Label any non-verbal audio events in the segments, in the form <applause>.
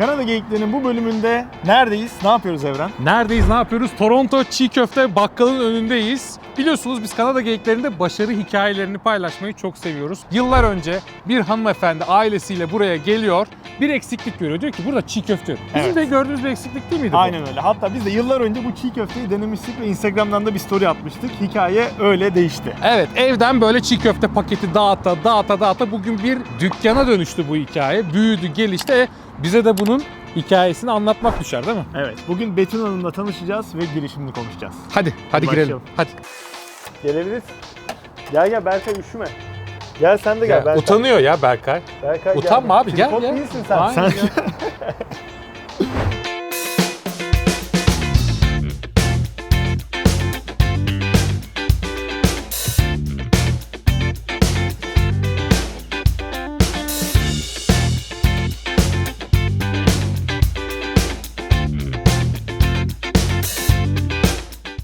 Kanada Geyiklerinin bu bölümünde neredeyiz? Ne yapıyoruz Evren? Neredeyiz, ne yapıyoruz? Toronto Çiğ Köfte Bakkal'ın önündeyiz. Biliyorsunuz biz Kanada geyiklerinde başarı hikayelerini paylaşmayı çok seviyoruz. Yıllar önce bir hanımefendi ailesiyle buraya geliyor. Bir eksiklik görüyor. Diyor ki burada çiğ köfte yok. Bizim Evet. de gördüğümüz bir eksiklik değil miydi bu? Aynen öyle. Hatta biz de yıllar önce bu çiğ köfteyi denemiştik ve Instagram'dan da bir story atmıştık. Hikaye öyle değişti. Evet evden böyle çiğ köfte paketi dağıta dağıta dağıta bugün bir dükkana dönüştü bu hikaye. Büyüdü gelişti. E, Bize de bunun hikayesini anlatmak düşer değil mi? Evet. Bugün Betül Hanım'la tanışacağız ve girişimini konuşacağız. Hadi, hadi girelim. Hadi. Gelebiliriz. Gel gel Berkay üşüme. Gel sen de gel, Ya, Berkay. utanıyor ya Berkay. Berkay gel. Utanma abi gel Tripod ya. değilsin sen. Aynen sen <laughs>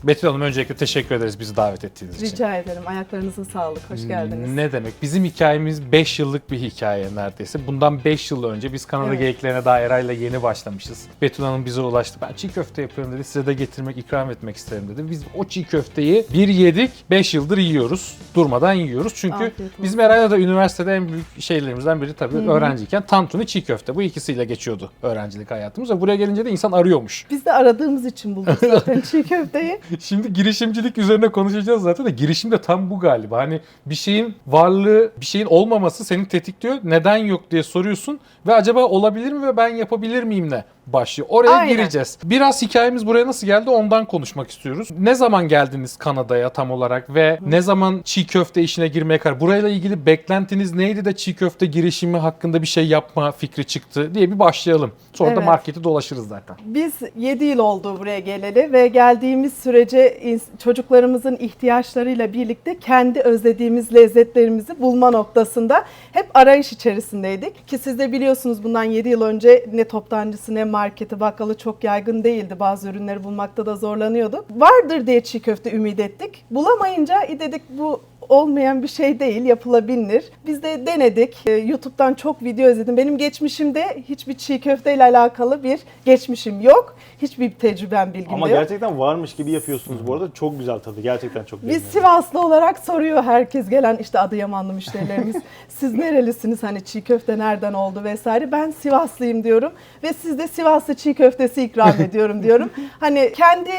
Betül Hanım öncelikle teşekkür ederiz bizi davet ettiğiniz için. Rica ederim. Ayaklarınıza sağlık. Hoş geldiniz. Ne demek? Bizim hikayemiz 5 yıllık bir hikaye neredeyse. Bundan 5 yıl önce biz Kanada Evet. geyiklerine daha Eray'la yeni başlamışız. Betül Hanım bize ulaştı. Ben çiğ köfte yapıyorum dedi. Size de getirmek, ikram etmek isterim dedi. Biz o çiğ köfteyi bir yedik, 5 yıldır yiyoruz. Durmadan yiyoruz. Çünkü Afiyet olsun. bizim Eray'la da üniversitede en büyük şeylerimizden biri tabii öğrenciyken tantuni çiğ köfte. Bu ikisiyle geçiyordu öğrencilik hayatımız. Ve buraya gelince de insan arıyormuş. Biz de aradığımız için bulduk zaten <laughs> çiğ köfteyi. Şimdi girişimcilik üzerine konuşacağız zaten de girişim de tam bu galiba. Hani bir şeyin varlığı, bir şeyin olmaması seni tetikliyor. Neden yok diye soruyorsun ve acaba olabilir mi ve ben yapabilir miyim ne başlıyor. Oraya Aynen. gireceğiz. Biraz hikayemiz buraya nasıl geldi ondan konuşmak istiyoruz. Ne zaman geldiniz Kanada'ya tam olarak ve ne zaman çiğ köfte işine girmeye karar? Burayla ilgili beklentiniz neydi de çiğ köfte girişimi hakkında bir şey yapma fikri çıktı diye bir başlayalım. Sonra da Evet. marketi dolaşırız zaten. Biz 7 yıl oldu buraya geleli ve geldiğimiz sürece ins- çocuklarımızın ihtiyaçlarıyla birlikte kendi özlediğimiz lezzetlerimizi bulma noktasında hep arayış içerisindeydik. Ki siz de biliyorsunuz bundan 7 yıl önce ne toptancısı ne marketi bakkalı çok yaygın değildi. Bazı ürünleri bulmakta da zorlanıyorduk. Vardır diye çiğ köfte ümit ettik. Bulamayınca dedik bu olmayan bir şey değil, yapılabilir. Biz de denedik. Ee, YouTube'dan çok video izledim. Benim geçmişimde hiçbir çiğ köfteyle alakalı bir geçmişim yok. Hiçbir tecrübem, bilgim Ama de yok. gerçekten varmış gibi yapıyorsunuz bu arada. Çok güzel tadı. Gerçekten çok Biz beğeniyorum. Sivaslı olarak soruyor herkes gelen işte Adıyamanlı müşterilerimiz. <laughs> Siz nerelisiniz hani çiğ köfte nereden oldu vesaire. Ben Sivaslıyım diyorum ve siz de Sivaslı çiğ köftesi ikram ediyorum diyorum. <laughs> Hani kendi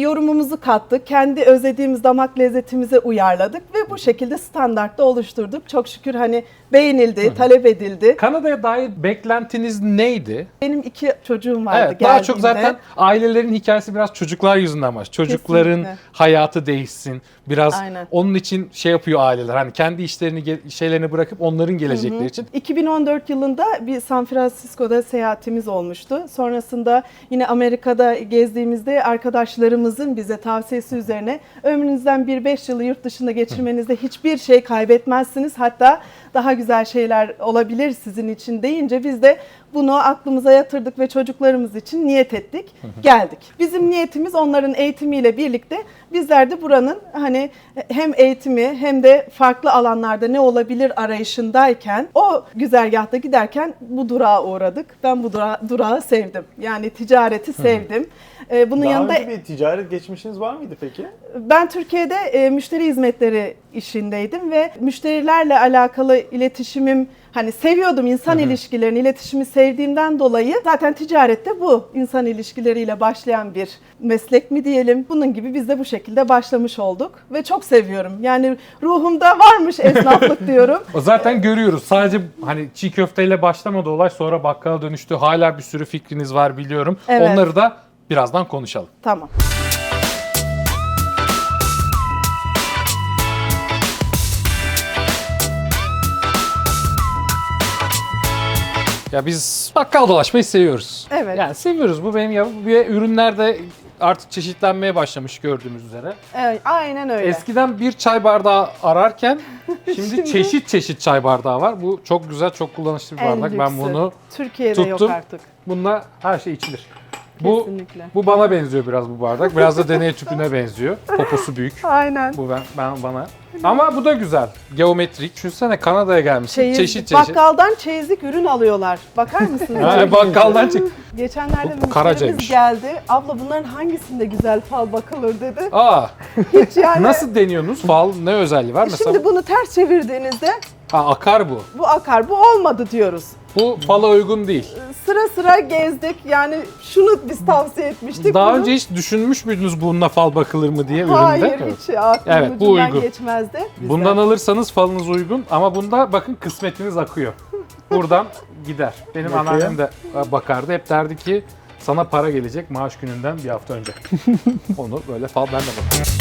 yorumumuzu kattık, kendi özlediğimiz damak lezzetimize uyarladık ve bu şekilde standartta oluşturduk. Çok şükür hani beğenildi, talep edildi. Kanada'ya dair beklentiniz neydi? Benim iki çocuğum vardı Evet, daha çok zaten ailelerin hikayesi biraz çocuklar yüzünden var. Çocukların Kesinlikle. hayatı değişsin. Biraz Aynen. onun için şey yapıyor aileler. Hani kendi işlerini şeylerini bırakıp onların gelecekleri için. 2014 yılında bir San Francisco'da seyahatimiz olmuştu. Sonrasında yine Amerika'da gezdiğimizde arkadaşlarımızın bize tavsiyesi üzerine ömrünüzden bir 5 yılı yurt dışında geçirmenizde hiçbir şey kaybetmezsiniz. Hatta daha güzel şeyler olabilir sizin için deyince biz de bunu aklımıza yatırdık ve çocuklarımız için niyet ettik. Geldik. Bizim niyetimiz onların eğitimiyle birlikte bizler de buranın hani hem eğitimi hem de farklı alanlarda ne olabilir arayışındayken o güzergahta giderken bu durağa uğradık. Ben bu dura- durağı sevdim. Yani ticareti sevdim. Ee, bunun Daha yanında önce bir ticaret geçmişiniz var mıydı peki? ben Türkiye'de e, müşteri hizmetleri işindeydim ve müşterilerle alakalı iletişimim hani seviyordum insan ilişkilerini, iletişimi sevdiğimden dolayı zaten ticarette bu insan ilişkileriyle başlayan bir meslek mi diyelim. Bunun gibi biz de bu şekilde başlamış olduk ve çok seviyorum. Yani ruhumda varmış esnaflık <laughs> diyorum. O zaten görüyoruz. Sadece hani çiğ köfteyle başlamadı olay sonra bakkala dönüştü. Hala bir sürü fikriniz var biliyorum. Evet. Onları da birazdan konuşalım. Tamam. Ya biz bakkal dolaşmayı seviyoruz. Evet. Yani seviyoruz. Bu benim ya bir ürünler de artık çeşitlenmeye başlamış gördüğümüz üzere. Evet, aynen öyle. Eskiden bir çay bardağı ararken <laughs> şimdi çeşit çeşit çay bardağı var. Bu çok güzel, çok kullanışlı bir En bardak. Ben lüksü. bunu Türkiye'de tuttum. yok artık. bununla her şey içilir. Bu Kesinlikle. bu bana benziyor biraz bu bardak. Biraz da deney tüpüne benziyor. Poposu büyük. Aynen. Bu ben, ben bana. Ama bu da güzel. Geometrik. Düşünsene Kanada'ya gelmişsin. Çeyiz- çeşit çeşit. Bakkaldan çeyizlik ürün alıyorlar. Bakar <laughs> mısınız? Ha, bakkaldan çık. Geçenlerde Bu Karaca'ymış. müşterimiz geldi. Abla bunların hangisinde güzel fal bakılır dedi. Aa, Hiç yani. nasıl deniyorsunuz? Fal ne özelliği var mesela? Şimdi bunu ters çevirdiğinizde Ha, akar bu. bu akar. Bu olmadı diyoruz. Bu fala uygun değil. Sıra sıra gezdik. Yani şunu biz tavsiye etmiştik. Daha Bunu- önce hiç düşünmüş müydünüz bununla fal bakılır mı diye Hayır üründe? hiç aklımın Evet, bu uygun. geçmezdi. Bizden. Bundan alırsanız falınız uygun ama bunda bakın kısmetiniz akıyor. Buradan gider. Benim Bakıyor. anneannem de bakardı. Hep derdi ki sana para gelecek maaş gününden bir hafta önce. <laughs> Onu böyle fal ben de bakıyorum.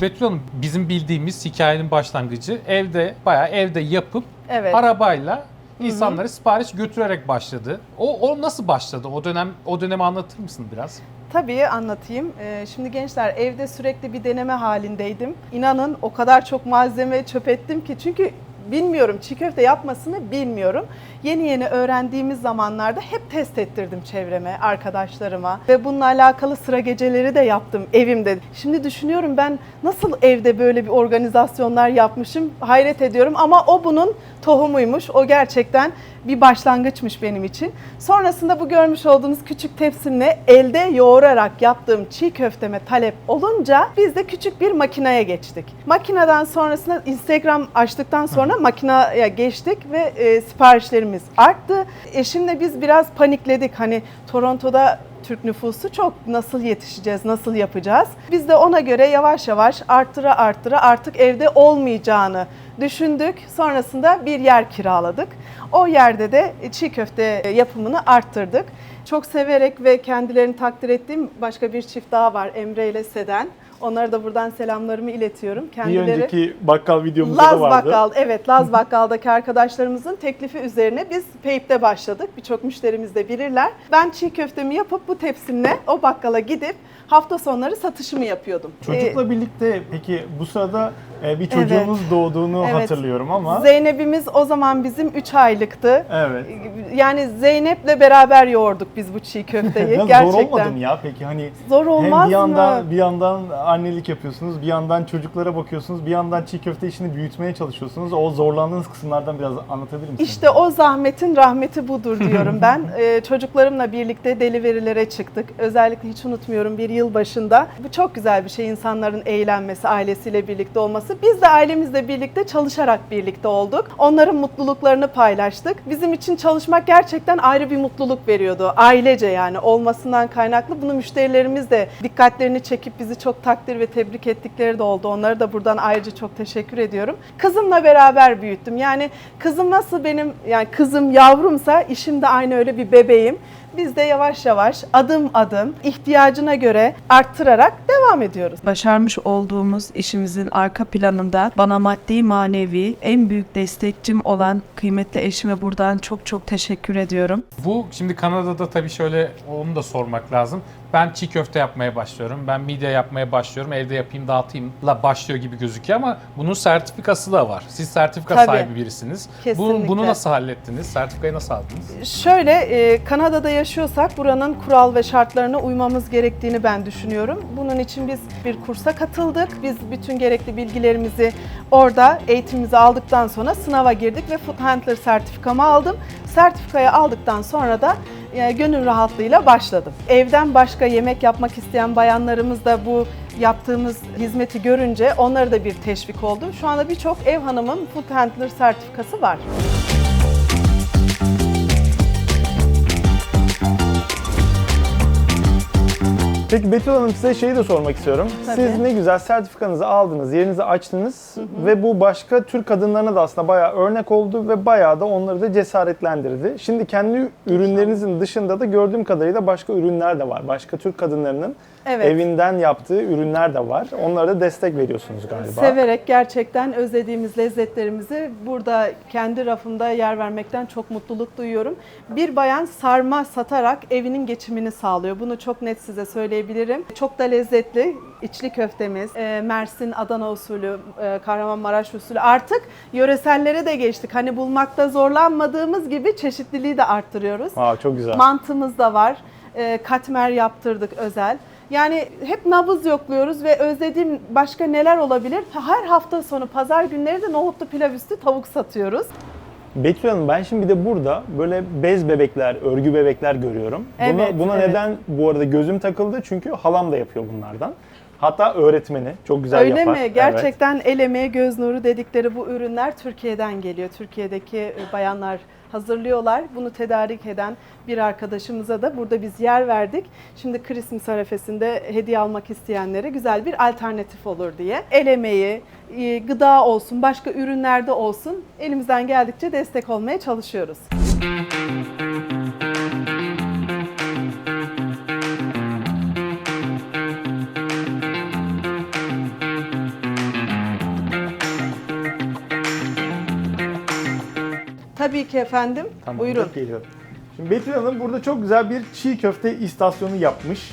Şimdi Betül Hanım bizim bildiğimiz hikayenin başlangıcı evde bayağı evde yapıp Evet. arabayla insanları sipariş götürerek başladı. O, o nasıl başladı? O dönem o dönemi anlatır mısın biraz? Tabii anlatayım. Ee, Şimdi gençler evde sürekli bir deneme halindeydim. İnanın o kadar çok malzeme çöp ettim ki çünkü bilmiyorum çiğ köfte yapmasını bilmiyorum. Yeni yeni öğrendiğimiz zamanlarda hep test ettirdim çevreme, arkadaşlarıma ve bununla alakalı sıra geceleri de yaptım evimde. Şimdi düşünüyorum ben nasıl evde böyle bir organizasyonlar yapmışım hayret ediyorum ama o bunun tohumuymuş. O gerçekten bir başlangıçmış benim için. Sonrasında bu görmüş olduğunuz küçük tepsimle elde yoğurarak yaptığım çiğ köfteme talep olunca biz de küçük bir makineye geçtik. Makineden sonrasında Instagram açtıktan sonra makineye geçtik ve e, siparişlerimiz arttı. Eşimle biz biraz panikledik. Hani Toronto'da Türk nüfusu çok nasıl yetişeceğiz, nasıl yapacağız? Biz de ona göre yavaş yavaş arttıra arttıra artık evde olmayacağını düşündük. Sonrasında bir yer kiraladık. O yerde de çiğ köfte yapımını arttırdık. Çok severek ve kendilerini takdir ettiğim başka bir çift daha var Emre ile Seden. Onlara da buradan selamlarımı iletiyorum. Bir Kendileri önceki bakkal videomuzda Laz da vardı. Bakkal, evet Laz Bakkal'daki arkadaşlarımızın teklifi üzerine biz Peyp'te başladık. Birçok müşterimiz de bilirler. Ben çiğ köftemi yapıp bu tepsimle o bakkala gidip hafta sonları satışımı yapıyordum. Çocukla Ee, birlikte peki bu sırada e, bir çocuğunuz doğduğunu Evet. hatırlıyorum ama. Zeynep'imiz o zaman bizim 3 aylıktı. evet. Yani Zeynep'le beraber yoğurduk biz bu çiğ köfteyi. <laughs> Ya Gerçekten. Zor olmadı mı ya peki hani Zor olmaz hem bir yandan mı? bir yandan annelik yapıyorsunuz, bir yandan çocuklara bakıyorsunuz, bir yandan çiğ köfte işini büyütmeye çalışıyorsunuz. O zorlandığınız kısımlardan biraz anlatabilir misiniz? İşte o zahmetin rahmeti budur diyorum <laughs> ben. Ee, çocuklarımla birlikte deliverilere çıktık. Özellikle hiç unutmuyorum bir yıl başında. Bu çok güzel bir şey insanların eğlenmesi, ailesiyle birlikte olması. Biz de ailemizle birlikte çalışarak birlikte olduk. Onların mutluluklarını paylaştık. Bizim için çalışmak gerçekten ayrı bir mutluluk veriyordu. Ailece yani olmasından kaynaklı. Bunu müşterilerimiz de dikkatlerini çekip bizi çok takdir ve tebrik ettikleri de oldu. Onlara da buradan ayrıca çok teşekkür ediyorum. Kızımla beraber büyüttüm. Yani kızım nasıl benim yani kızım yavrumsa işim de aynı öyle bir bebeğim. Biz de yavaş yavaş adım adım ihtiyacına göre arttırarak devam ediyoruz. Başarmış olduğumuz işimizin arka planında bana maddi manevi en büyük destekçim olan kıymetli eşime buradan çok çok teşekkür ediyorum. Bu şimdi Kanada'da tabii şöyle onu da sormak lazım. Ben çiğ köfte yapmaya başlıyorum. Ben midye yapmaya başlıyorum. Evde yapayım dağıtayımla başlıyor gibi gözüküyor ama bunun sertifikası da var. Siz sertifika Tabii. sahibi birisiniz. Bu, Kesinlikle. bunu nasıl hallettiniz? Sertifikayı nasıl aldınız? Şöyle e, Kanada'da yaşıyorsak buranın kural ve şartlarına uymamız gerektiğini ben düşünüyorum. Bunun için biz bir kursa katıldık. Biz bütün gerekli bilgilerimizi orada eğitimimizi aldıktan sonra sınava girdik ve Food Handler sertifikamı aldım. Sertifikayı aldıktan sonra da e, gönül rahatlığıyla başladım. Evden başka yemek yapmak isteyen bayanlarımız da bu yaptığımız hizmeti görünce onlara da bir teşvik oldu. Şu anda birçok ev hanımın Food Handler sertifikası var. Peki Betül Hanım size şeyi de sormak istiyorum. Tabii. Siz ne güzel sertifikanızı aldınız, yerinizi açtınız ve bu başka Türk kadınlarına da aslında bayağı örnek oldu ve bayağı da onları da cesaretlendirdi. Şimdi kendi ürünlerinizin dışında da gördüğüm kadarıyla başka ürünler de var. Başka Türk kadınlarının Evet. evinden yaptığı ürünler de var. Onlara da destek veriyorsunuz galiba. Severek gerçekten özlediğimiz lezzetlerimizi burada kendi rafımda yer vermekten çok mutluluk duyuyorum. Bir bayan sarma satarak evinin geçimini sağlıyor. Bunu çok net size söyleyebilirim. Söyleyebilirim. Çok da lezzetli. İçli köftemiz, e, Mersin, Adana usulü, e, Kahramanmaraş usulü. Artık yöresellere de geçtik. Hani bulmakta zorlanmadığımız gibi çeşitliliği de arttırıyoruz. Aa çok güzel. Mantımız da var. E, katmer yaptırdık özel. Yani hep nabız yokluyoruz ve özlediğim başka neler olabilir? Her hafta sonu pazar günleri de nohutlu pilav üstü tavuk satıyoruz. Betül Hanım ben şimdi bir de burada böyle bez bebekler, örgü bebekler görüyorum. Evet, buna buna evet. neden bu arada gözüm takıldı? Çünkü halam da yapıyor bunlardan. Hatta öğretmeni çok güzel Öyle yapar. mi? Evet. Gerçekten el emeği göz nuru dedikleri bu ürünler Türkiye'den geliyor. Türkiye'deki e, bayanlar hazırlıyorlar. Bunu tedarik eden bir arkadaşımıza da burada biz yer verdik. Şimdi Christmas arefesinde hediye almak isteyenlere güzel bir alternatif olur diye. El emeği, e, gıda olsun, başka ürünlerde olsun elimizden geldikçe destek olmaya çalışıyoruz. Tabii ki efendim. Tamam, Buyurun. geliyor. Şimdi Betül Hanım burada çok güzel bir çiğ köfte istasyonu yapmış.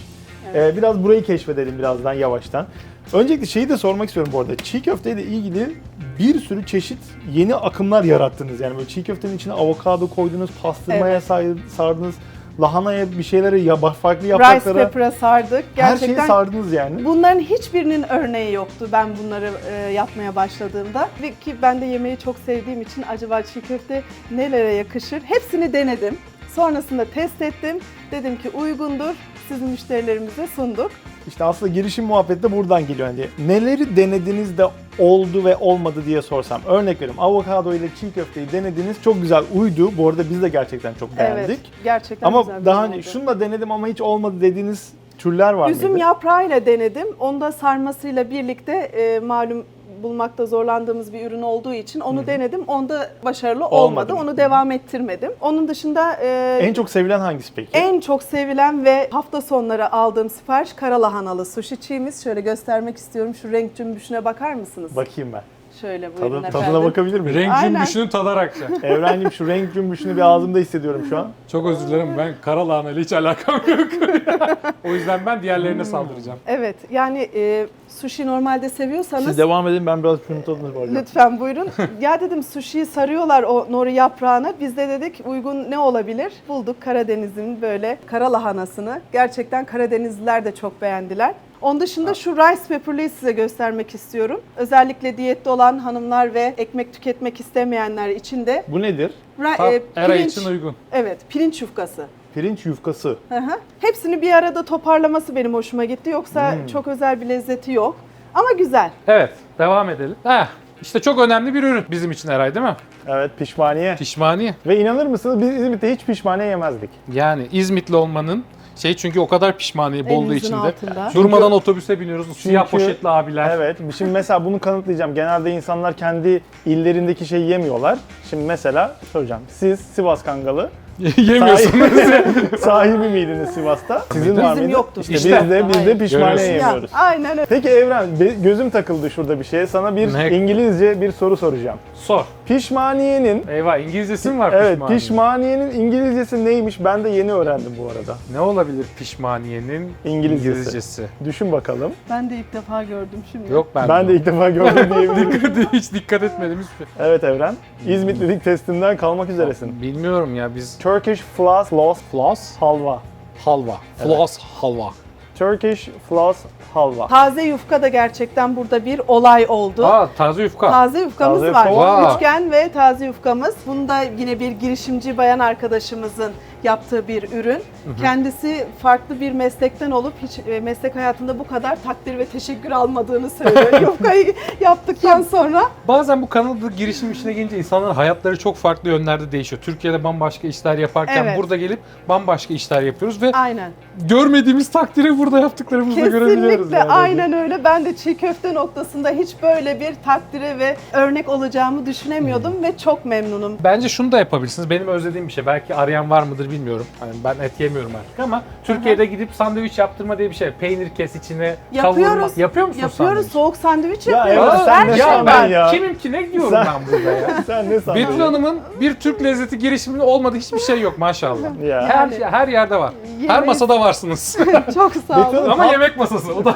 Ee, biraz burayı keşfedelim birazdan yavaştan. Öncelikle şeyi de sormak istiyorum bu arada. Çiğ köfteyle ilgili bir sürü çeşit yeni akımlar yarattınız. Yani böyle çiğ köftenin içine avokado koydunuz, pastırmaya Evet. sardınız, lahanaya bir şeyleri ya farklı Rice yapraklara pepper'a sardık. her şeyi Gerçekten sardınız yani. Bunların hiçbirinin örneği yoktu ben bunları e, yapmaya başladığımda. Ve ki ben de yemeği çok sevdiğim için acaba çiğ köfte nelere yakışır? Hepsini denedim. Sonrasında test ettim. Dedim ki uygundur. Sizin müşterilerimize sunduk. İşte aslında girişim muhabbeti de buradan geliyor. Yani neleri denediniz de oldu ve olmadı diye sorsam. Örnek veriyorum avokado ile çiğ köfteyi denediniz. Çok güzel uydu. Bu arada biz de gerçekten çok beğendik. Evet. Gerçekten Ama güzel bir daha hani oldu. şunu da denedim ama hiç olmadı dediğiniz türler var Üzüm mıydı? yaprağıyla denedim. Onu da sarmasıyla birlikte e, malum bulmakta zorlandığımız bir ürün olduğu için onu denedim. Onda başarılı olmadı. Olmadı. Onu devam ettirmedim. Onun dışında e, En çok sevilen hangisi peki? En çok sevilen ve hafta sonları aldığım sipariş kara lahanalı sushi çiğimiz. Şöyle göstermek istiyorum. Şu renk cümbüşüne bakar mısınız? Bakayım ben. Şöyle buyurun Tadı, efendim. tadına bakabilir miyim? Renk Aynen. cümbüşünü tadarak. şey. <laughs> Evrencim şu renk cümbüşünü bir ağzımda hissediyorum şu an. Çok özür dilerim ben kara lahanayla hiç alakam yok. <laughs> o yüzden ben diğerlerine saldıracağım. Evet yani e, sushi normalde seviyorsanız Siz devam edin ben biraz şunun tadına bakacağım. lütfen buyurun. <laughs> ya dedim sushi'yi sarıyorlar o nori yaprağına. Biz de dedik uygun ne olabilir? Bulduk Karadeniz'in böyle kara lahanasını. Gerçekten Karadenizliler de çok beğendiler. Onun dışında şu rice pepper'lıyı size göstermek istiyorum. Özellikle diyette olan hanımlar ve ekmek tüketmek istemeyenler için de Bu nedir? Ra- Tam e, era için uygun. Evet, pirinç yufkası. Pirinç yufkası. Hı hı. Hepsini bir arada toparlaması benim hoşuma gitti. Yoksa Hmm. çok özel bir lezzeti yok. Ama güzel. Evet devam edelim. Heh, işte çok önemli bir ürün bizim için Eray değil mi? Evet pişmaniye. Pişmaniye. Ve inanır mısınız biz İzmit'te hiç pişmaniye yemezdik. Yani İzmitli olmanın şey çünkü o kadar pişmaniye bolluğu Elinizin içinde. altında. Durmadan otobüse biniyoruz. Siyah Çünkü- poşetli abiler. Evet. Şimdi mesela bunu kanıtlayacağım. Genelde insanlar kendi illerindeki şeyi yemiyorlar. Şimdi mesela soracağım. Siz Sivas Kangalı <laughs> Yemiyorsunuz. <laughs> sahibi miydiniz Sivas'ta? Sizin Bizim var mıydı? yoktu. İşte, İşte. biz de biz de Hayır. pişmaniye yemiyoruz. aynen öyle. Peki Evren, be- gözüm takıldı şurada bir şeye. Sana bir Ne? İngilizce bir soru soracağım. Sor. Pişmaniyenin Eyvah İngilizcesi mi var Evet, pişmaniye? pişmaniyenin İngilizcesi neymiş? Ben de yeni öğrendim bu arada. Ne olabilir pişmaniyenin İngilizcesi. İngilizcesi? Düşün bakalım. Ben de ilk defa gördüm şimdi. Yok ben, Ben de ilk defa gördüm <laughs> diyebilirim. dikkat, hiç dikkat etmedim hiçbir şey. evet Evren. İzmitlilik testinden kalmak üzeresin. Bilmiyorum ya biz Turkish floss lost floss halva. halva. Floss halva. Turkish floss halva. Taze yufka da gerçekten burada bir olay oldu. Aa taze yufka. Taze yufkamız Taze var. yufka var. Üçgen ve taze yufkamız. Bunu da yine bir girişimci bayan arkadaşımızın yaptığı bir ürün. Kendisi farklı bir meslekten olup hiç e, meslek hayatında bu kadar takdir ve teşekkür almadığını söylüyor. <laughs> Yufkayı yaptıktan sonra. Bazen bu Kanada girişim işine gelince insanların hayatları çok farklı yönlerde değişiyor. Türkiye'de bambaşka işler yaparken Evet. burada gelip bambaşka işler yapıyoruz ve Aynen. görmediğimiz takdiri burada yaptıklarımızda görebiliyoruz. Kesinlikle yani. aynen öyle. Ben de çiğ köfte noktasında hiç böyle bir takdire ve örnek olacağımı düşünemiyordum ve çok memnunum. Bence şunu da yapabilirsiniz. Benim özlediğim bir şey. Belki arayan var mıdır midir bilmiyorum. Hani ben et yemiyorum artık ama Türkiye'de gidip sandviç yaptırma diye bir şey. Peynir kes içine kavurma. Yapıyoruz. Yapıyor musun Yapıyoruz. sandviç? Soğuk sandviç Ya yapıyoruz. evet, sen Her ne şey ben ya? kimim ki ne diyorum Sen- ben burada ya. <laughs> Sen ne sandın? Betül Hanım'ın bir Türk lezzeti girişiminin olmadığı hiçbir şey yok maşallah. <laughs> Ya. Her şey- her yerde var. Her masada varsınız. <laughs> Çok sağ Betül olun. Ama yemek masası o da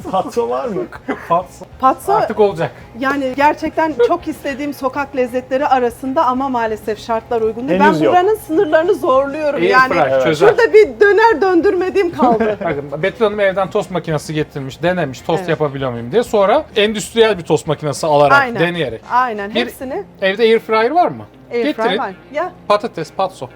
<laughs> Patso var mı? Fatsa. Patso Artık olacak. yani gerçekten çok istediğim sokak lezzetleri arasında ama maalesef şartlar uygun değil. Henüz ben yok. buranın sınırlarını zorluyorum. Air yani fry Evet. çözer. şurada bir döner döndürmediğim kaldı. <laughs> Bakın Betül Hanım evden tost makinesi getirmiş, denemiş tost Evet. yapabiliyor muyum diye. Sonra endüstriyel bir tost makinesi alarak, Aynen. deneyerek. Aynen Bir- hepsini Evde air fryer var mı? airfryer Getirin. var. Ya Patates, patso.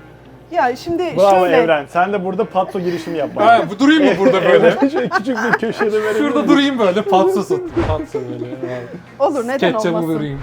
Ya şimdi Bravo şöyle Evren. Sen de burada patso girişimi yap. Ha, bu durayım mı burada böyle? <laughs> Şöyle küçük bir köşede verebilir Şurada durayım böyle patso sat. Patso böyle. olur neden olmasın. vereyim.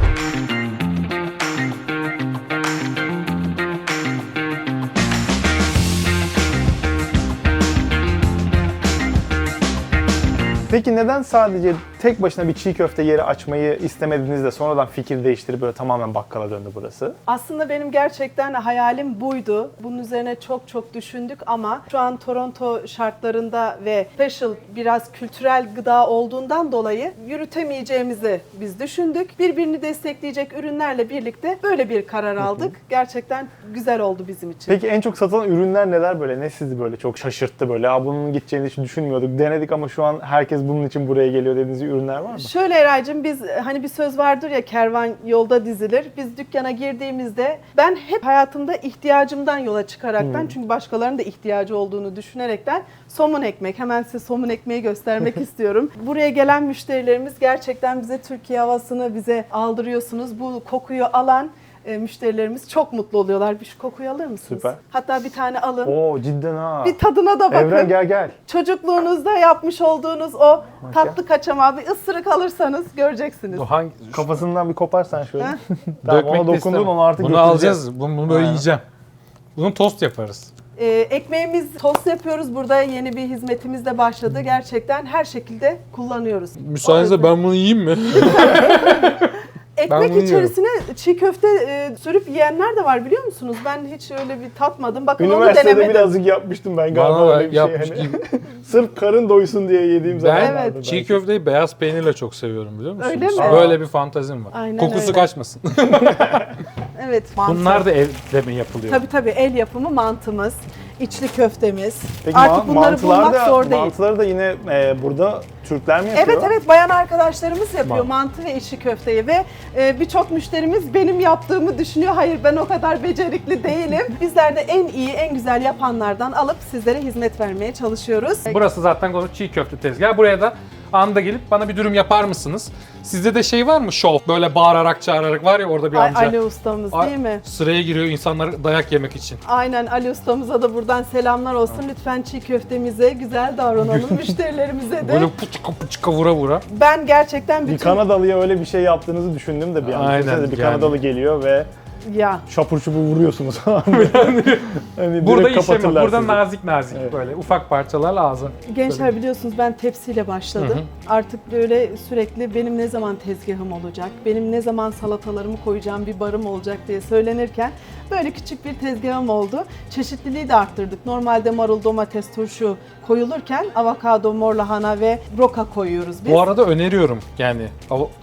Peki neden sadece tek başına bir çiğ köfte yeri açmayı istemediniz de sonradan fikir değiştirip böyle tamamen bakkala döndü burası? Aslında benim gerçekten hayalim buydu. Bunun üzerine çok çok düşündük ama şu an Toronto şartlarında ve special biraz kültürel gıda olduğundan dolayı yürütemeyeceğimizi biz düşündük. Birbirini destekleyecek ürünlerle birlikte böyle bir karar aldık. Gerçekten güzel oldu bizim için. Peki en çok satılan ürünler neler böyle? Ne sizi böyle çok şaşırttı böyle? Aa bunun gideceğini hiç düşünmüyorduk. Denedik ama şu an herkes bunun için buraya geliyor dediğiniz ürünler var mı? Şöyle Eraycığım biz hani bir söz vardır ya kervan yolda dizilir. Biz dükkana girdiğimizde ben hep hayatımda ihtiyacımdan yola çıkaraktan çünkü başkalarının da ihtiyacı olduğunu düşünerekten somun ekmek hemen size somun ekmeği göstermek <laughs> istiyorum. Buraya gelen müşterilerimiz gerçekten bize Türkiye havasını bize aldırıyorsunuz. Bu kokuyu alan e, müşterilerimiz çok mutlu oluyorlar. Bir şu kokuyu alır mısınız? Süper. Hatta bir tane alın. Oo cidden ha. Bir tadına da bakın. Evren gel gel. Çocukluğunuzda yapmış olduğunuz o tatlı kaçamağı bir ısırık alırsanız göreceksiniz. Bu hangi? Kafasından bir koparsan şöyle. Ha? <laughs> tamam Dökmek ona de dokundun istemem. onu artık Bunu götüreceğiz. alacağız. Bunu, bunu böyle Ha. yiyeceğim. Bunu tost yaparız. Ee, ekmeğimiz tost yapıyoruz. Burada yeni bir hizmetimiz de başladı. Gerçekten her şekilde kullanıyoruz. Müsaadenizle ben bunu yiyeyim mi? <laughs> Ekmek bunu yiyorum. içerisine çiğ köfte e, sürüp yiyenler de var biliyor musunuz? Ben hiç öyle bir tatmadım. Bakın onu Üniversitede denemedim. birazcık yapmıştım ben galiba Bana da öyle bir yapmış şey. Hani. gibi. <laughs> Sırf karın doysun diye yediğim zaman Ben vardı çiğ belki. köfteyi beyaz peynirle çok seviyorum biliyor musunuz? Öyle mi? Böyle bir fantazim var. Aynen Kokusu öyle. kaçmasın. <laughs> Evet. mantı. Bunlar da evde mi yapılıyor? Tabii tabii el yapımı mantımız, içli köftemiz. Peki Artık bunları mantılar bulmak da, zor değil. Mantıları da yine e, burada Türkler mi yapıyor? Evet evet bayan arkadaşlarımız yapıyor Mantı. mantı ve içli köfteyi ve e, birçok müşterimiz benim yaptığımı düşünüyor. Hayır ben o kadar becerikli değilim. <laughs> Bizler de en iyi en güzel yapanlardan alıp sizlere hizmet vermeye çalışıyoruz. Burası zaten konu çiğ köfte tezgahı. Buraya da anda gelip bana bir dürüm yapar mısınız? Sizde de şey var mı şov? Böyle bağırarak çağırarak var ya orada bir Ay, amca. Ali ustamız Ay- değil mi? Sıraya giriyor insanlar dayak yemek için. Aynen Ali ustamıza da buradan selamlar olsun. Lütfen çiğ köftemize güzel davranalım <laughs> müşterilerimize de. Böyle puçka puçka vura vura. Ben gerçekten Bir bütün Kanadalı'ya öyle bir şey yaptığınızı düşündüm de bir an. Aynen, Düşünsenize bir yani. Kanadalı geliyor ve ya şapur şupur vuruyorsunuz. <laughs> hani Burada kapatırlar burada sizi. nazik nazik Evet. böyle ufak parçalar lazım. Gençler biliyorsunuz ben tepsiyle başladım. Hı hı. Artık böyle sürekli benim ne zaman tezgahım olacak, benim ne zaman salatalarımı koyacağım bir barım olacak diye söylenirken böyle küçük bir tezgahım oldu. Çeşitliliği de arttırdık. Normalde marul, domates, turşu koyulurken avokado, mor lahana ve roka koyuyoruz biz. Bu arada öneriyorum yani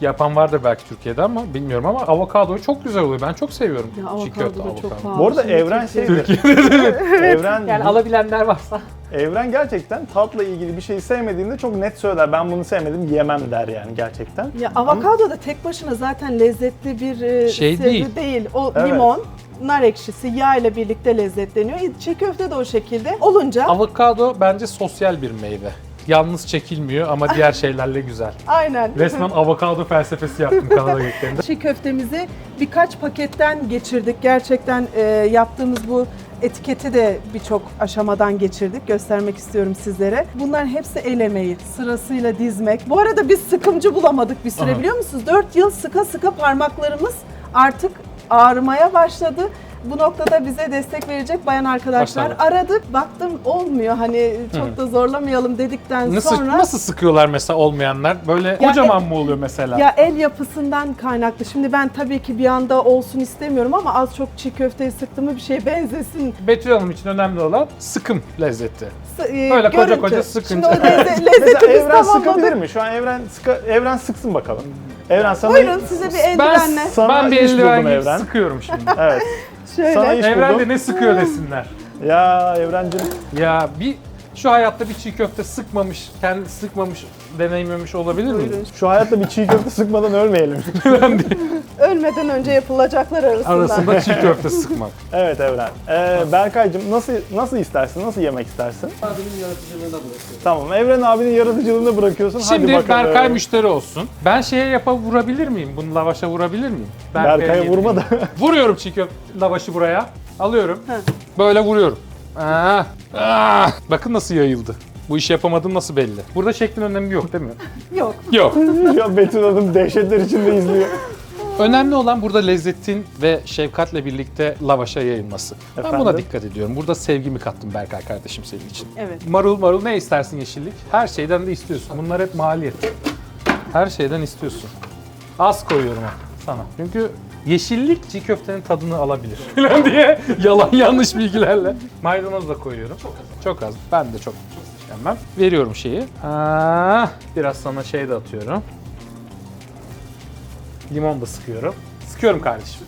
yapan vardır belki Türkiye'de ama bilmiyorum ama avokado çok güzel oluyor. Ben çok seviyorum ya çiğ avokado köfte da çok avokado. pahalı. Bu arada Şimdi Evren Türkiye'de- şeydir. <laughs> Evren, Yani alabilenler varsa. Evren gerçekten tatla ilgili bir şeyi sevmediğinde çok net söyler. Ben bunu sevmedim yemem der yani gerçekten. Ya avokado da tek başına zaten lezzetli bir e, Şey sebze değil. O Evet. limon, nar ekşisi, yağ ile birlikte lezzetleniyor. Çiğ köfte de o şekilde olunca Avokado bence sosyal bir meyve. Yalnız çekilmiyor ama diğer <laughs> şeylerle güzel. aynen. Resmen avokado felsefesi yaptım Kanada göklerinde. <laughs> Çiğ köftemizi birkaç paketten geçirdik. Gerçekten e, yaptığımız bu etiketi de birçok aşamadan geçirdik. Göstermek istiyorum sizlere. Bunların hepsi el emeği. Sırasıyla dizmek. Bu arada biz sıkımcı bulamadık bir süre Aha. biliyor musunuz? 4 yıl sıka sıka parmaklarımız artık ağrımaya başladı. Bu noktada bize destek verecek bayan arkadaşlar Başarılı. aradık. Baktım olmuyor hani çok da zorlamayalım dedikten Nasıl sonra nasıl sıkıyorlar mesela olmayanlar? Böyle kocaman mı oluyor mesela? ya el yapısından kaynaklı. Şimdi ben tabii ki bir anda olsun istemiyorum ama az çok çiğ köfteyi sıktığımı bir şeye <laughs> benzesin. Betül Hanım için önemli olan sıkım lezzeti. S- e, Böyle koca görüntü. koca Şimdi sıkınca. o lezze- Mesela lezzeti biz Evren sıkabilir mi? Şu an Evren sıka, Evren sıksın bakalım. Evren sana Buyurun size bir eldivenle. Sana ben bir iş buldum eldiven Evren. sıkıyorum şimdi. Evet. <laughs> Şöyle. Sana iş Evren de buldum. ne sıkıyor desinler. Ya Evrencim Ya bir şu hayatta bir çiğ köfte sıkmamış, kendi sıkmamış, deneyimlemiş olabilir? Buyurun. şu hayatta bir çiğ köfte sıkmadan ölmeyelim. <laughs> Ölmeden önce yapılacaklar arasında. Arasında çiğ <laughs> köfte sıkmak. evet Evren. Ee, Berkaycığım nasıl nasıl istersin? Nasıl yemek istersin? Abinin yaratıcılığına bırakıyorum. Tamam. Evren abinin yaratıcılığını bırakıyorsun. Şimdi Hadi bakalım. Berkay müşteri olsun. Ben şeye yapa vurabilir miyim? Bunu lavaşa vurabilir miyim? Berkay'a Berkay'a vurma da. Vuruyorum çiğ köfte lavaşı buraya. Alıyorum. Böyle vuruyorum. Aa, aa. Bakın nasıl yayıldı. Bu işi yapamadım nasıl belli. Burada şeklin önemi yok değil mi? <laughs> Yok. Yok. <laughs> ya Betül Hanım dehşetler içinde izliyor. Önemli olan burada lezzetin ve şefkatle birlikte lavaşa yayılması. Ben Efendim? buna dikkat ediyorum. Burada sevgimi kattım Berkay kardeşim senin için. Evet. Marul marul ne istersin yeşillik? Her şeyden de istiyorsun. Bunlar hep maliyet. Her şeyden istiyorsun. Az koyuyorum ha sana. Çünkü yeşillik çiğ köftenin tadını alabilir. <laughs> Falan diye yalan yanlış bilgilerle. Maydanoz da koyuyorum. Çok az. Çok az. Ben de çok sevmem. Veriyorum şeyi. Aa, biraz sana şey de atıyorum. Limon da sıkıyorum. Sıkıyorum kardeşim.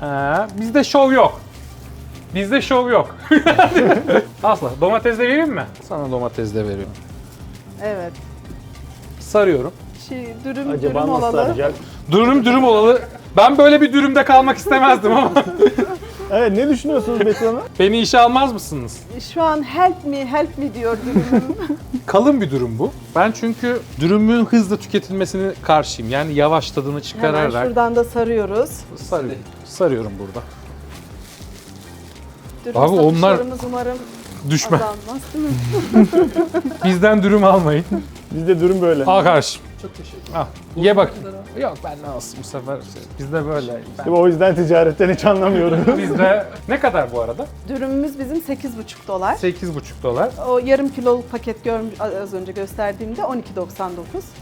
Ha, bizde şov yok. Bizde şov yok. <laughs> Asla. Domates de vereyim mi? Sana domates de veriyorum. Evet. Sarıyorum. Şey, dürüm Acaba dürüm nasıl olalı. Dürüm dürüm olalı. Ben böyle bir dürümde kalmak istemezdim ama. <laughs> Evet ne düşünüyorsunuz Betül Hanım? Beni işe almaz mısınız? Şu an help me help me diyor dürümüm. <laughs> Kalın bir dürüm bu. Ben çünkü dürümün hızlı tüketilmesini karşıyım. Yani yavaş tadını Hemen çıkararak şuradan da sarıyoruz. sarıyorum. Sarıyorum burada. Dürüm Abi onlar- satışlarımız umarım Düşme. azalmaz değil mi? <laughs> Bizden dürüm almayın. Bizde durum böyle. Al kardeşim. Çok teşekkür ederim. Al. Ye bak. Yok ben ne alsın bu sefer. Bizde böyle. İşte o yüzden ticaretten hiç anlamıyorum. <laughs> Bizde ne kadar bu arada? Dürümümüz bizim 8,5 dolar. 8,5 dolar. O yarım kiloluk paket görmüş az önce gösterdiğimde 12.99.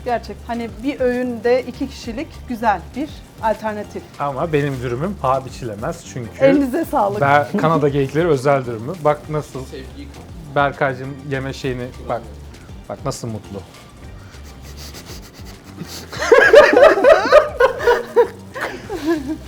Gerçek hani bir öğünde iki kişilik güzel bir alternatif. Ama benim dürümüm paha biçilemez çünkü Elinize sağlık. ben Kanada geyikleri özel dürümü. Bak nasıl. Berkay'cığım yeme şeyini bak. Bak nasıl mutlu.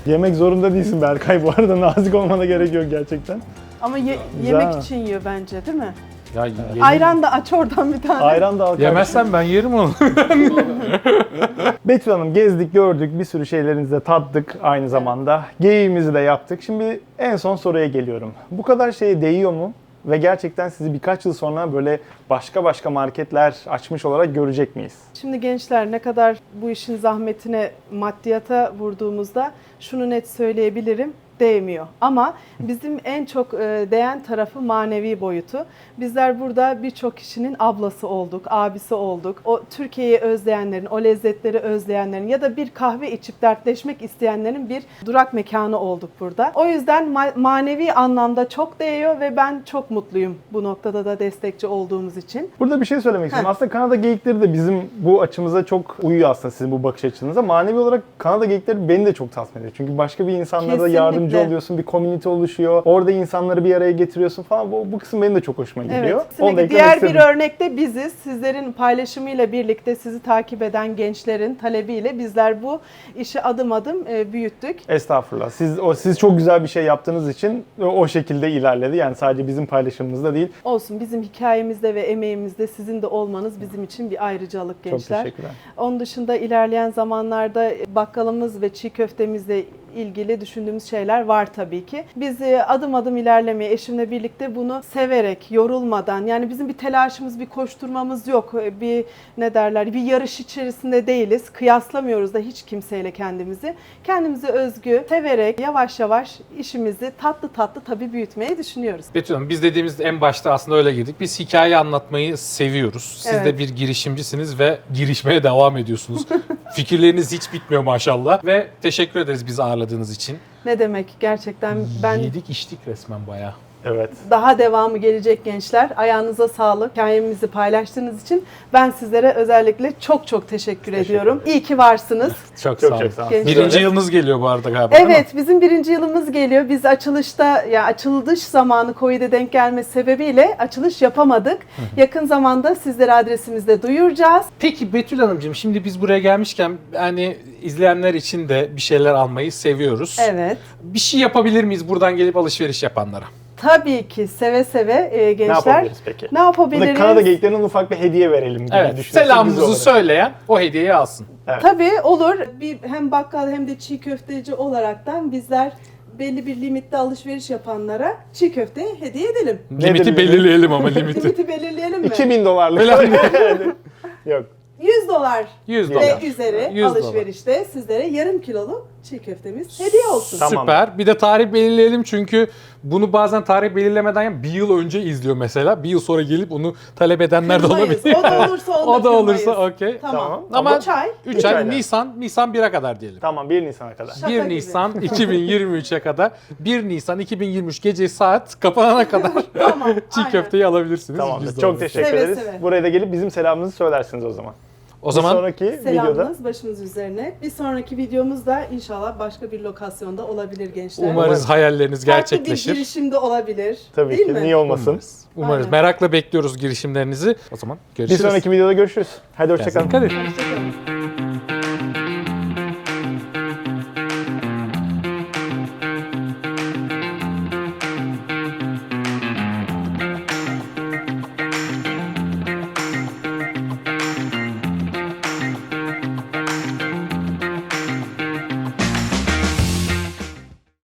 Yemek zorunda değilsin Berkay bu arada nazik olmana gerek yok gerçekten. Ama ye- Güzel. yemek için yiyor bence değil mi? Ya yemin- Ayran da aç oradan bir tane. Ayran da al kardeşim. Yemezsen ben yerim onu. <laughs> Betül Hanım gezdik gördük bir sürü şeylerinizi de tattık aynı zamanda. Geyiğimizi de yaptık. Şimdi en son soruya geliyorum. Bu kadar şeye değiyor mu? Ve gerçekten sizi birkaç yıl sonra böyle başka başka marketler açmış olarak görecek miyiz? Şimdi gençler ne kadar bu işin zahmetine maddiyata vurduğumuzda şunu net söyleyebilirim değmiyor. Ama bizim en çok e, değen tarafı manevi boyutu. Bizler burada birçok kişinin ablası olduk, abisi olduk. O Türkiye'yi özleyenlerin, o lezzetleri özleyenlerin ya da bir kahve içip dertleşmek isteyenlerin bir durak mekanı olduk burada. O yüzden ma- manevi anlamda çok değiyor ve ben çok mutluyum bu noktada da destekçi olduğumuz için. Burada bir şey söylemek istiyorum. Aslında Kanada geyikleri de bizim bu açımıza çok uyuyor aslında sizin bu bakış açınıza. Manevi olarak Kanada geyikleri beni de çok tatmin ediyor. Çünkü başka bir insanlara da Kesinlikle. Yardımcı oluyorsun, bir komünite oluşuyor. Orada insanları bir araya getiriyorsun falan. Bu, bu kısım benim de çok hoşuma gidiyor. Evet. Onu da Diğer istedim. bir örnekte biziz. Sizlerin paylaşımıyla birlikte sizi takip eden gençlerin talebiyle bizler bu işi adım adım e, büyüttük. Estağfurullah. Siz o siz çok güzel bir şey yaptığınız için o, şekilde ilerledi. Yani sadece bizim paylaşımımızda değil. Olsun bizim hikayemizde ve emeğimizde sizin de olmanız bizim için bir ayrıcalık Çok gençler. teşekkürler. Onun dışında ilerleyen zamanlarda bakkalımız ve çiğ köftemizle ilgili düşündüğümüz şeyler var tabii ki. Biz e, adım adım ilerlemeye eşimle birlikte bunu severek, yorulmadan yani bizim bir telaşımız, bir koşturmamız yok. E, Bir ne derler, bir yarış içerisinde değiliz. Kıyaslamıyoruz da hiç kimseyle kendimizi. Kendimize özgü, severek yavaş yavaş işimizi tatlı tatlı tabii büyütmeyi düşünüyoruz. Betül Hanım biz dediğimiz en başta aslında öyle girdik. Biz hikaye anlatmayı seviyoruz. Siz de Evet. bir girişimcisiniz ve girişmeye devam ediyorsunuz. <laughs> Fikirleriniz hiç bitmiyor maşallah. Ve teşekkür ederiz bizi ağırladığınız için. Ne demek gerçekten ben Yedik içtik resmen bayağı. Evet. daha devamı gelecek gençler. Ayağınıza sağlık. Hikayemizi paylaştığınız için ben sizlere özellikle çok çok teşekkür, ediyorum. İyi ki varsınız. Çok, Çok sağ olun. çok Birinci Böyle- yılınız geliyor bu arada galiba? Evet, bizim birinci yılımız geliyor. Biz açılışta, ya açılış zamanı Covid'e denk gelmesi sebebiyle açılış yapamadık. Yakın zamanda sizlere adresimizde duyuracağız. Peki Betül Hanımcığım şimdi biz buraya gelmişken hani izleyenler için de bir şeyler almayı seviyoruz. Evet. Bir şey yapabilir miyiz buradan gelip alışveriş yapanlara? Tabii ki seve seve e, Ne gençler. yapabiliriz peki? Ne Burada yapabiliriz? Kanada geyiklerinden ufak bir hediye verelim gibi Evet. düşünüyorsun biz Selamımızı söyleyen o hediyeyi alsın. Tabii olur. Bir hem bakkal hem de çiğ köfteci olaraktan bizler belli bir limitte alışveriş yapanlara çiğ köfte hediye edelim. Limiti belirleyelim ama <laughs> limiti. Limiti belirleyelim mi? 2000 dolarlık. <laughs> Yok. 100 dolar 100 ve dolar. üzeri 100 dolar. alışverişte sizlere yarım kiloluk çiğ köftemiz hediye olsun. Tamam. Süper. Bir de tarih belirleyelim çünkü bunu bazen tarih belirlemeden bir yıl önce izliyor mesela. Bir yıl sonra gelip onu talep edenler de Kırmayız. olabilir. O da olursa onu <laughs> o da kırmayız. olursa okey. Tamam. Tamam. Ama Üç ay. 3 Üç ay ayda. Nisan, Nisan 1'e kadar diyelim. Tamam 1 Nisan'a kadar. Şaka 1 gibi. Nisan <laughs> 2023'e kadar 1 Nisan 2023 gece saat kapanana <laughs> kadar Tamam. çiğ aynen. köfteyi alabilirsiniz. Tamamdır. Biz de Çok alırız. teşekkür Seve ederiz. seve. Buraya da gelip bizim selamımızı söylersiniz o zaman. O zaman bir sonraki videoda Selamınız başımız üzerine. Bir sonraki videomuz da inşallah başka bir lokasyonda olabilir gençler. umarız hayalleriniz Farklı bir gerçekleşir. girişimde olabilir. tabii Değil ki mi? niye olmasın. Umarız. Umarız. Aynen. Merakla bekliyoruz girişimlerinizi. O zaman Bir görüşürüz. sonraki videoda görüşürüz. Hadi hoşçakalın. dikkat edin. Hoşçakalın.